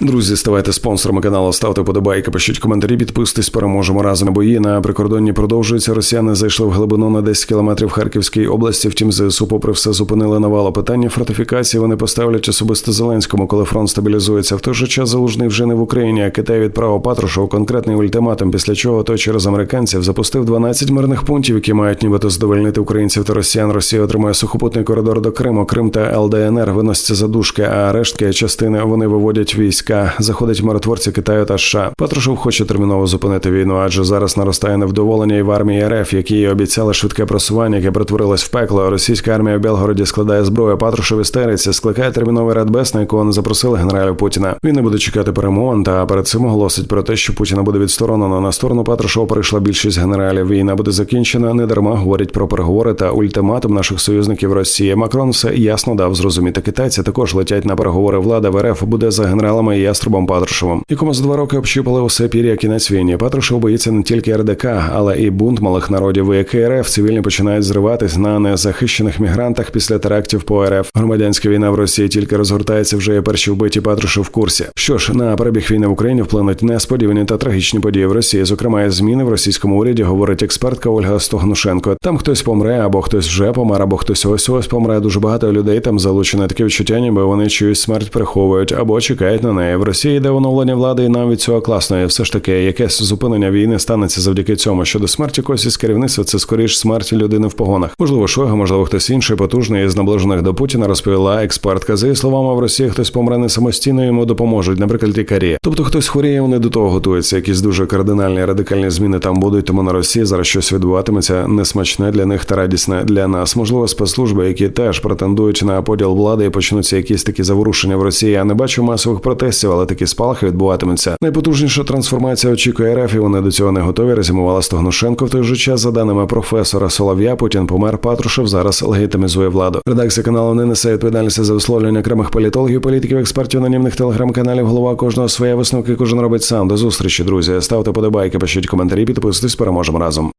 Друзі, ставайте спонсорами каналу, ставте подобайки, пишіть коментарі, підписуйтесь, переможемо разом. Бої на прикордонні продовжуються. Росіяни зайшли в глибину на 10 кілометрів Харківської області. Втім, ЗСУ, попри все, зупинили навало. Питання фортифікації вони поставлять особисто Зеленському, коли фронт стабілізується. В той же час залужний вже не в Україні. А Китай відправив Патрушеву конкретний ультиматум, після чого той через американців запустив 12 мирних пунктів, які мають нібито задовольнити українців та росіян. Росія отримує сухопутний коридор до Криму. Крим та ЛДНР виносяться за дужки, а рештки частини вони виводять війська. Заходять миротворці Китаю та США. Патрушев хоче терміново зупинити війну, адже зараз наростає невдоволення і в армії РФ, які обіцяли швидке просування, яке перетворилось в пекло. Російська армія в Белгороді складає зброю. Патрушев істериться, скликає терміновий радбез, на якого не запросили генералів Путіна. Він не буде чекати перемовин, та перед цим оголосить про те, що Путіна буде відсторонено. На сторону Патрушева перейшла більшість генералів. Війна буде закінчена. Не дарма говорять про переговори та ультиматум наших союзників Росії. Макрон все ясно дав зрозуміти. Китайці також летять на переговори. Влада в РФ буде за генералами і яструбом Патрушевим, якому за два роки общипали усе пір'я кінець війні. Патрушев боїться не тільки РДК, але і бунт малих народів, вояки РФ цивільні починають зриватись на незахищених мігрантах після терактів по РФ. Громадянська війна в Росії тільки розгортається вже є перші вбиті Патрушев в курсі. Що ж на перебіг війни в Україні вплинуть несподівані та трагічні події в Росії. Зокрема, зміни в російському уряді, говорить експертка Ольга Стогнушенко. Там хтось помре, або хтось вже помер, або хтось ось ось помре. Дуже багато людей там залучено таке відчуття, ніби вони чиюсь смерть приховують або чекають на неї. В Росії йде оновлення влади, і нам від цього класно. І все ж таки, якесь зупинення війни станеться завдяки цьому. Щодо смерті когось із керівництва, це скоріш смерть людини в погонах. Можливо, Шойга, можливо, хтось інший потужний із наближених до Путіна, розповіла експертка. За її словами, в Росії хтось помре не самостійно, йому допоможуть, наприклад, лікарі. Тобто хтось хворіє, вони до того готуються. Якісь дуже кардинальні радикальні зміни там будуть. Тому на Росії зараз щось відбуватиметься несмачне для них та радісне для нас. Можливо, спецслужби, які теж претендують на поділ влади і почнуться якісь такі заворушення в Росії. Я не бачу масових протестів, але такі спалахи відбуватимуться. Найпотужніша трансформація очікує РФ, і вони до цього не готові. Резюмувала Стогнушенко. В той же час, за даними професора Солов'я, Путін помер Патрушев зараз легітимізує владу. Редакція каналу не несе відповідальності за висловлювання окремих політологів, політиків, експертів, анонімних телеграм-каналів. Голова кожного своє висновки. Кожен робить сам. До зустрічі, друзі. Ставте подобайки, пишіть коментарі, підписуйтесь, переможемо разом.